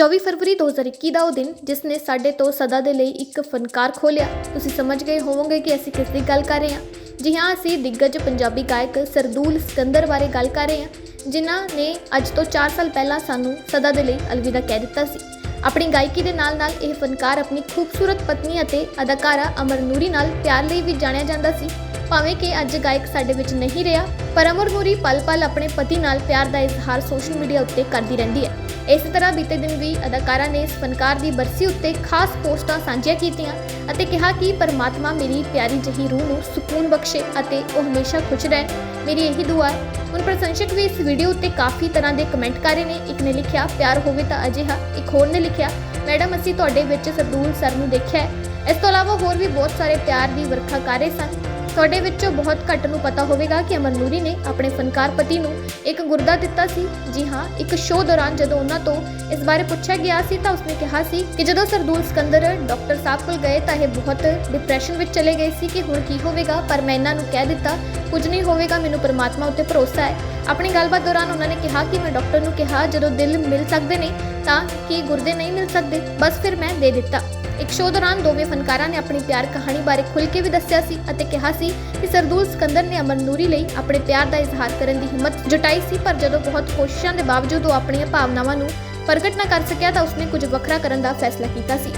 24 ਫਰਵਰੀ 2021 ਦਾ ਉਹ ਦਿਨ, ਜਿਸ ਨੇ ਸਾਡੇ ਤੋਂ ਸਦਾ ਦੇ ਲਈ ਇੱਕ ਫਨਕਾਰ ਖੋਲਿਆ ਤੁਸੀਂ ਸਮਝ ਗਏ ਹੋਵੋਗੇ ਕਿ ਅਸੀਂ ਕਿਸ ਦੀ ਗੱਲ ਕਰ ਰਹੇ ਹਾਂ। ਜੀ ਹਾਂ, ਅਸੀਂ ਦਿੱਗਜ ਪੰਜਾਬੀ ਗਾਇਕ ਸਰਦੂਲ ਸਿਕੰਦਰ ਬਾਰੇ ਗੱਲ ਕਰ ਰਹੇ ਹਾਂ, ਜਿਨ੍ਹਾਂ ਨੇ ਅੱਜ ਤੋਂ 4 ਸਾਲ ਪਹਿਲਾਂ ਸਾਨੂੰ ਸਦਾ ਦੇ ਲਈ ਅਲਵਿਦਾ ਕਹਿ ਦਿੱਤਾ ਸੀ। ਆਪਣੀ ਗਾਇਕੀ ਦੇ ਨਾਲ-ਨਾਲ ਇਹ ਫਨਕਾਰ ਆਪਣੀ ਖੂਬਸੂਰਤ ਪਤਨੀ ਅਤੇ ਅਦਾਕਾਰਾ ਅਮਰ ਨੂਰੀ ਨਾਲ ਪਿਆਰ ਲਈ ਵੀ ਜਾਣਿਆ ਜਾਂਦਾ ਸੀ। ਭਾਵੇਂ ਕਿ ਅੱਜ ਗਾਇਕ ਸਾਡੇ ਵਿੱਚ ਨਹੀਂ ਰਿਹਾ, ਪਰ ਅਮਰ ਨੂਰੀ ਪਲ-ਪਲ ਆਪਣੇ ਪਤੀ ਨਾਲ ਪਿਆਰ ਦਾ ਇਜ਼ਹਾਰ ਸੋਸ਼ਲ ਮੀਡੀਆ ਉੱਤੇ ਕਰਦੀ ਰਹਿੰਦੀ ਹੈ। ਇਸੇ ਤਰ੍ਹਾਂ ਬੀਤੇ ਦਿਨ ਵੀ ਅਦਾਕਾਰਾ ਨੇ ਇਸ ਫਨਕਾਰ ਦੀ ਬਰਸੀ ਉੱਤੇ ਖਾਸ ਪੋਸਟਾਂ ਸਾਂਝੀਆਂ ਕੀਤੀਆਂ ਅਤੇ ਕਿਹਾ ਕਿ ਪਰਮਾਤਮਾ ਮੇਰੀ ਪਿਆਰੀ ਜਹੀ ਰੂਹ ਨੂੰ ਸਕੂਨ ਬਖਸ਼ੇ ਅਤੇ ਉਹ ਹਮੇਸ਼ਾ ਖੁਸ਼ ਰਹਿਣ। ਮੇਰੀ ਇਹੀ ਦੁਆ ਹੈ। ਹੁਣ ਪ੍ਰਸ਼ੰਸਕ ਵੀ ਇਸ ਵੀਡੀਓ ਉੱਤੇ ਕਾਫੀ ਤਰ੍ਹਾਂ ਦੇ ਕਮੈਂਟ ਕਰ ਰਹੇ ਨੇ। ਇੱਕ ਨੇ ਲਿਖਿਆ, ਪਿਆਰ ਹੋਵੇ ਤਾਂ ਅਜਿਹਾ। ਇੱਕ ਹੋਰ ਨੇ ਲਿਖਿਆ, ਮੈਡਮ, ਅਸੀਂ ਤੁਹਾਡੇ ਵਿੱਚ ਸਰਦੂਲ ਸਰ ਨੂੰ ਦੇਖਿਆ ਹੈ। ਇਸ ਤੋਂ ਇਲਾਵਾ ਹੋਰ ਵੀ ਬਹੁਤ ਸਾਰੇ ਪਿਆਰ ਦੀ ਵਰਖਾ ਕਰ ਰਹੇ ਸਨ। ਤੁਹਾਡੇ ਵਿੱਚੋਂ ਬਹੁਤ ਘੱਟ ਨੂੰ ਪਤਾ ਹੋਵੇਗਾ ਕਿ ਅਮਨ ਨੂਰੀ ਨੇ ਆਪਣੇ ਫਨਕਾਰ ਪਤੀ ਨੂੰ ਇੱਕ ਗੁਰਦਾ ਦਿੱਤਾ ਸੀ। ਜੀ ਹਾਂ, ਇੱਕ ਸ਼ੋਅ ਦੌਰਾਨ ਜਦੋਂ ਉਹਨਾਂ ਤੋਂ ਇਸ ਬਾਰੇ ਪੁੱਛਿਆ ਗਿਆ ਸੀ ਤਾਂ ਉਸਨੇ ਕਿਹਾ ਸੀ ਕਿ ਜਦੋਂ ਸਰਦੂਲ ਸਿਕੰਦਰ ਡਾਕਟਰ ਸਾਹਿਬ ਕੋਲ ਗਏ ਤਾਂ ਇਹ ਬਹੁਤ ਡਿਪਰੈਸ਼ਨ ਵਿੱਚ ਚਲੇ ਗਏ ਸੀ ਕਿ ਹੁਣ ਕੀ ਹੋਵੇਗਾ, ਪਰ ਮੈਂ ਇਹਨਾਂ ਨੂੰ ਕਹਿ ਦਿੱਤਾ, ਕੁਝ ਨਹੀਂ ਹੋਵੇਗਾ, ਮੈਨੂੰ ਪਰਮਾਤਮਾ ਉੱਤੇ ਭਰੋਸਾ ਹੈ। ਆਪਣੀ ਗੱਲਬਾਤ ਦੌਰਾਨ ਉਹਨਾਂ ਨੇ ਕਿਹਾ ਕਿ ਮੈਂ ਡਾਕਟਰ ਨੂੰ ਕਿਹਾ, ਜਦੋਂ ਦਿਲ ਮਿਲ ਸਕਦੇ ਨੇ ਤਾਂ ਕੀ ਗੁਰਦੇ ਨਹੀਂ ਮਿਲ ਸਕਦੇ? ਬਸ ਫਿਰ ਮੈਂ ਦੇ ਦਿੱਤਾ। ਇੱਕ ਸ਼ੋਅ ਦੌਰਾਨ ਦੋਵੇਂ ਫਨਕਾਰਾਂ ਨੇ ਆਪਣੀ ਪਿਆਰ ਕਹਾਣੀ ਬਾਰੇ ਖੁੱਲ੍ਹ ਕੇ ਵੀ ਦੱਸਿਆ ਸੀ ਅਤੇ ਕਿਹਾ ਸੀ ਕਿ ਸਰਦੂਲ ਸਿਕੰਦਰ ਨੇ ਅਮਨ ਨੂਰੀ ਲਈ ਆਪਣੇ ਪਿਆਰ ਦਾ ਇਜ਼ਹਾਰ ਕਰਨ ਦੀ ਹਿੰਮਤ ਜੁਟਾਈ ਸੀ, ਪਰ ਜਦੋਂ ਬਹੁਤ ਕੋਸ਼ਿਸ਼ਾਂ ਦੇ ਬਾਵਜੂਦ ਉਹ ਆਪਣੀਆਂ ਭਾਵਨਾਵਾਂ ਨੂੰ ਪ੍ਰਗਟ ਨਾ ਕਰ ਸਕਿਆ ਤਾਂ ਉਸਨੇ ਕੁਝ ਵੱਖਰਾ ਕਰਨ ਦਾ ਫੈਸਲਾ ਕੀਤਾ ਸੀ।